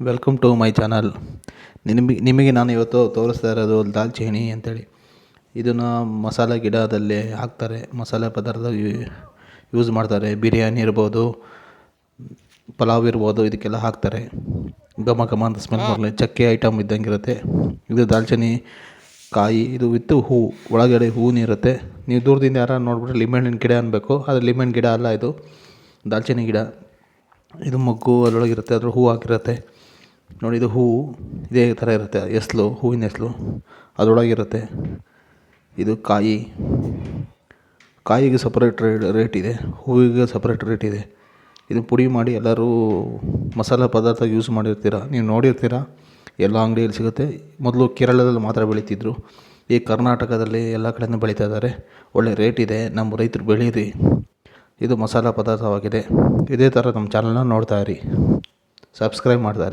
Welcome to my channel ನಿಮಗೆ ನಿಮಗೆ ನಾನು ಇವತ್ತು ತೋರಿಸ್ತಾ ಇರೋದು ದಾಲ್ಚಿನ್ನಿ ಅಂತೇಳಿ. ಇದನ್ನು ಮಸಾಲೆ ಗಿಡದಲ್ಲಿ ಹಾಕ್ತಾರೆ. ಮಸಾಲೆ ಪದಾರ್ಥ ಯೂಸ್ ಮಾಡ್ತಾರೆ. ಬಿರಿಯಾನಿ ಇರ್ಬೋದು, ಪಲಾವ್ ಇರ್ಬೋದು, ಇದಕ್ಕೆಲ್ಲ ಹಾಕ್ತಾರೆ. ಘಮ ಘಮ ಅಂತ ಸ್ಮೆಲ್ ಬರಲಿ ಚಕ್ಕೆ ಐಟಮ್ ಇದ್ದಂಗೆ ಇರುತ್ತೆ ಇದು ದಾಲ್ಚಿನ್ನಿ ಕಾಯಿ, ಇದು ವಿತ್ತು ಹೂ, ಒಳಗಡೆ ಹೂವಿನಿರುತ್ತೆ ನೀವು ದೂರದಿಂದ ಯಾರು ನೋಡಿಬಿಟ್ರೆ ಲಿಂಬೆಹಣ್ಣಿನ ಗಿಡ ಅನ್ಬೇಕು. ಆದರೆ ಲಿಂಬೆಹಣ್ಣು ಗಿಡ ಅಲ್ಲ ಇದು. ದಾಲ್ಚಿನ್ನಿ ಗಿಡ. ಇದು ಮೊಗ್ಗು ಅದರೊಳಗಿರುತ್ತೆ ಅದ್ರ ಹೂವು ಹಾಕಿರುತ್ತೆ. ನೋಡಿ, ಇದು ಹೂವು ಇದೇ ಥರ ಇರುತ್ತೆ, ಎಸ್ಲು, ಹೂವಿನ ಎಸ್ಲು, ಅದರೊಳಗಿರುತ್ತೆ. ಇದು ಕಾಯಿ. ಕಾಯಿಗೆ ಸಪ್ರೇಟ್ ರೇಟ್ ಇದೆ, ಹೂವಿಗೆ ಸಪ್ರೇಟ್ ರೇಟ್ ಇದೆ. ಇದು ಪುಡಿ ಮಾಡಿ ಎಲ್ಲರೂ ಮಸಾಲೆ ಪದಾರ್ಥ ಯೂಸ್ ಮಾಡಿರ್ತೀರ? ನೀವು ನೋಡಿರ್ತೀರ? ಎಲ್ಲ ಅಂಗಡಿಯಲ್ಲಿ ಸಿಗುತ್ತೆ. ಮೊದಲು ಕೇರಳದಲ್ಲಿ ಮಾತ್ರ ಬೆಳೀತಿದ್ರು. ಈ ಕರ್ನಾಟಕದಲ್ಲಿ ಎಲ್ಲ ಕಡೆಯೂ ಬೆಳೀತಾ ಇದ್ದಾರೆ. ಒಳ್ಳೆ ರೇಟ್ ಇದೆ, ನಮ್ಮ ರೈತರು ಬೆಳೀರಿ. ಇದು ಮಸಾಲೆ ಪದಾರ್ಥವಾಗಿದೆ. ಇದೇ ಥರ ನಮ್ಮ ಚಾನಲ್ನ ನೋಡ್ತಾ ಇರಿ. ಸಬ್ಸ್ಕ್ರೈಬ್ ಮಾಡ್ತಾ